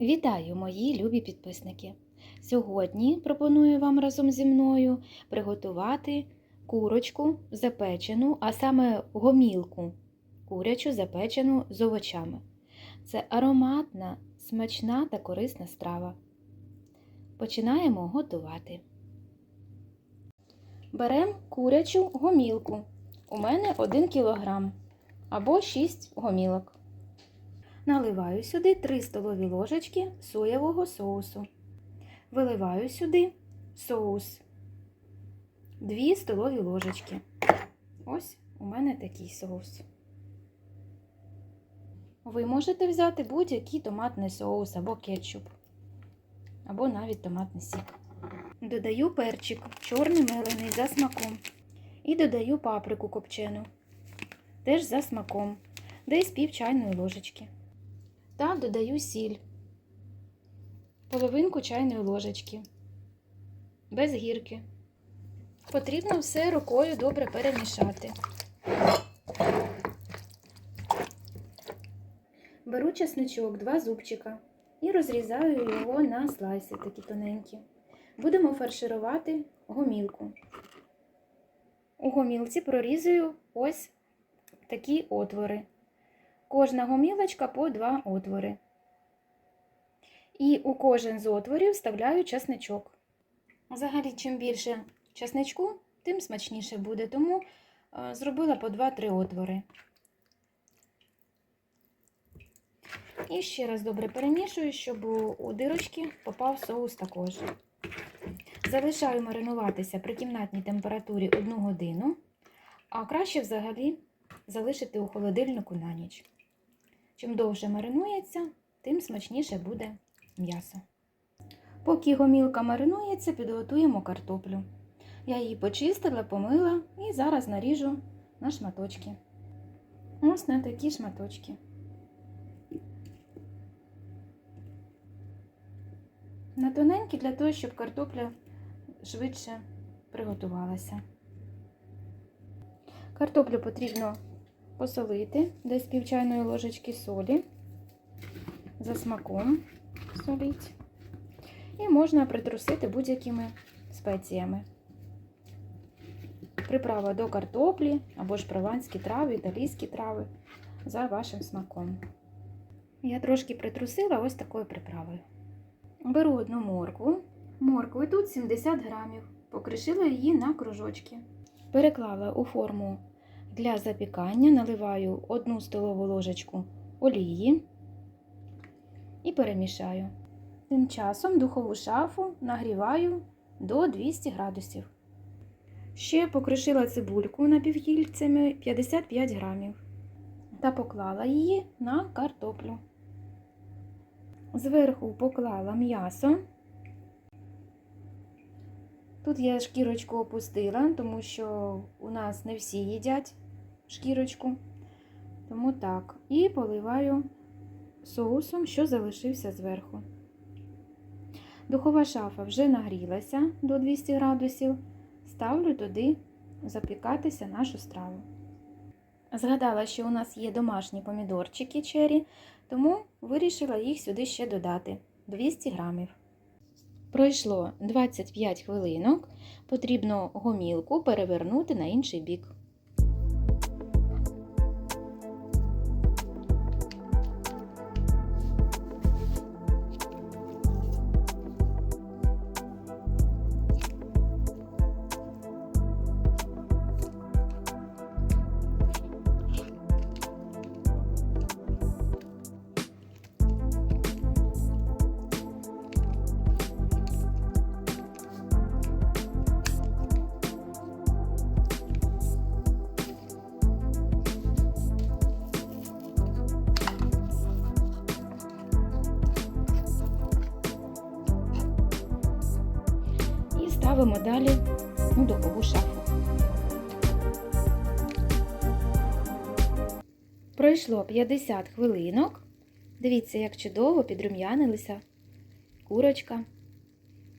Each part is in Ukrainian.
Вітаю, мої любі підписники! Сьогодні пропоную вам разом зі мною приготувати курочку запечену, а саме гомілку курячу запечену з овочами. Це ароматна, смачна та корисна страва. Починаємо готувати. Беремо курячу гомілку. У мене 1 кг або 6 гомілок. Наливаю сюди 3 столові ложечки соєвого соусу. Виливаю сюди соус 2 столові ложечки. Ось у мене такий соус. Ви можете взяти будь-який томатний соус або кетчуп, або навіть томатний сік. Додаю перчик, чорний мелений за смаком. І додаю паприку копчену, теж за смаком, десь пів чайної ложечки та додаю сіль, половинку чайної ложечки, без гірки. Потрібно все рукою добре перемішати. Беру чесничок, два зубчика і розрізаю його на слайси такі тоненькі. Будемо фарширувати гомілку. У гомілці прорізую ось такі отвори. Кожна гомілочка по два отвори. І у кожен з отворів вставляю часничок. Взагалі, чим більше часничку, тим смачніше буде, тому е, зробила по 2-3 отвори. І ще раз добре перемішую, щоб у дирочки попав соус також. Залишаю маринуватися при кімнатній температурі 1 годину, а краще взагалі залишити у холодильнику на ніч. Чим довше маринується, тим смачніше буде м'ясо. Поки гомілка маринується, підготуємо картоплю. Я її почистила, помила і зараз наріжу на шматочки. Ось на такі шматочки. На тоненькі для того, щоб картопля швидше приготувалася. Картоплю потрібно посолити десь пів чайної ложечки солі, за смаком соліть. І можна притрусити будь-якими спеціями. Приправа до картоплі або ж прованські трави, італійські трави за вашим смаком. Я трошки притрусила ось такою приправою. Беру одну моркву. Моркви тут 70 грамів. Покришила її на кружочки. Переклала у форму для запікання, наливаю 1 столову ложечку олії і перемішаю. Тим часом духову шафу нагріваю до 200 градусів. Ще покришила цибульку напівкільцями 55 грамів та поклала її на картоплю. Зверху поклала м'ясо. Тут я шкірочку опустила, тому що у нас не всі їдять шкірочку. Тому так. І поливаю соусом, що залишився зверху. Духова шафа вже нагрілася до 200 градусів. Ставлю туди запікатися нашу страву. Згадала, що у нас є домашні помідорчики чері, тому вирішила їх сюди ще додати 200 грамів. Пройшло 25 хвилинок, потрібно гомілку перевернути на інший бік. Ставимо далі у духову шафу. Пройшло 50 хвилинок. Дивіться, як чудово підрум'янилися курочка,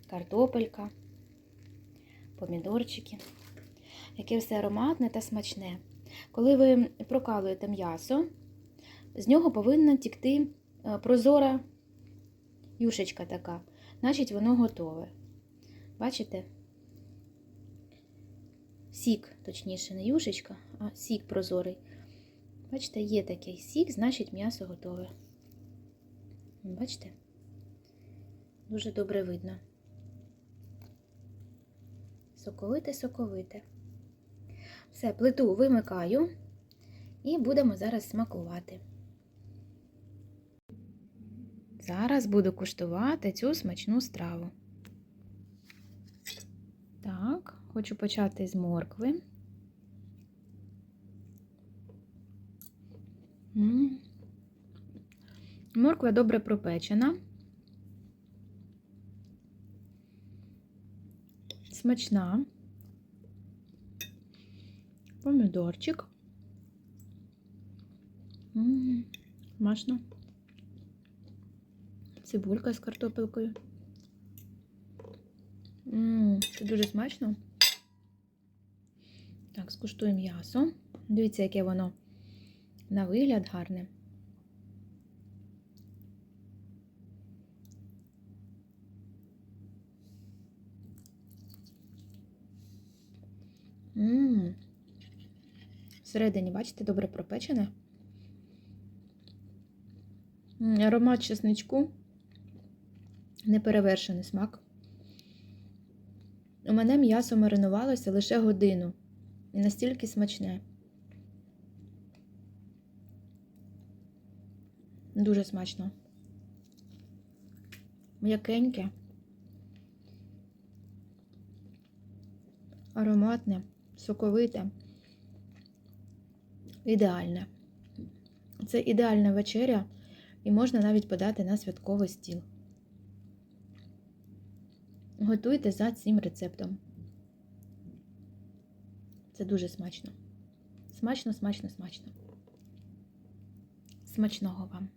картопелька, помідорчики. Яке все ароматне та смачне. Коли ви прокалуєте м'ясо, з нього повинна тікти е, прозора юшечка така, значить воно готове. Бачите? Сік, точніше, не юшечка, а сік прозорий. Бачите, є такий сік, значить м'ясо готове. Бачите? Дуже добре видно. Соковите, соковите. Все, плиту вимикаю і будемо зараз смакувати. Зараз буду куштувати цю смачну страву. Хочу почати з моркви. Морква добре пропечена. Смачна. Помідорчик. Смачно. Цибулька з картопелкою. Це дуже смачно. Так, скуштую м'ясо. Дивіться, яке воно на вигляд гарне. Ммм. Всередині, бачите, добре пропечене. Аромат чесничку. Неперевершений смак. У мене м'ясо маринувалося лише годину. І настільки смачне. Дуже смачно. М'якеньке. Ароматне, соковите. Ідеальне. Це ідеальна вечеря, і можна навіть подати на святковий стіл. Готуйте за цим рецептом. Це дуже смачно. Смачно, смачно, смачно. Смачного вам!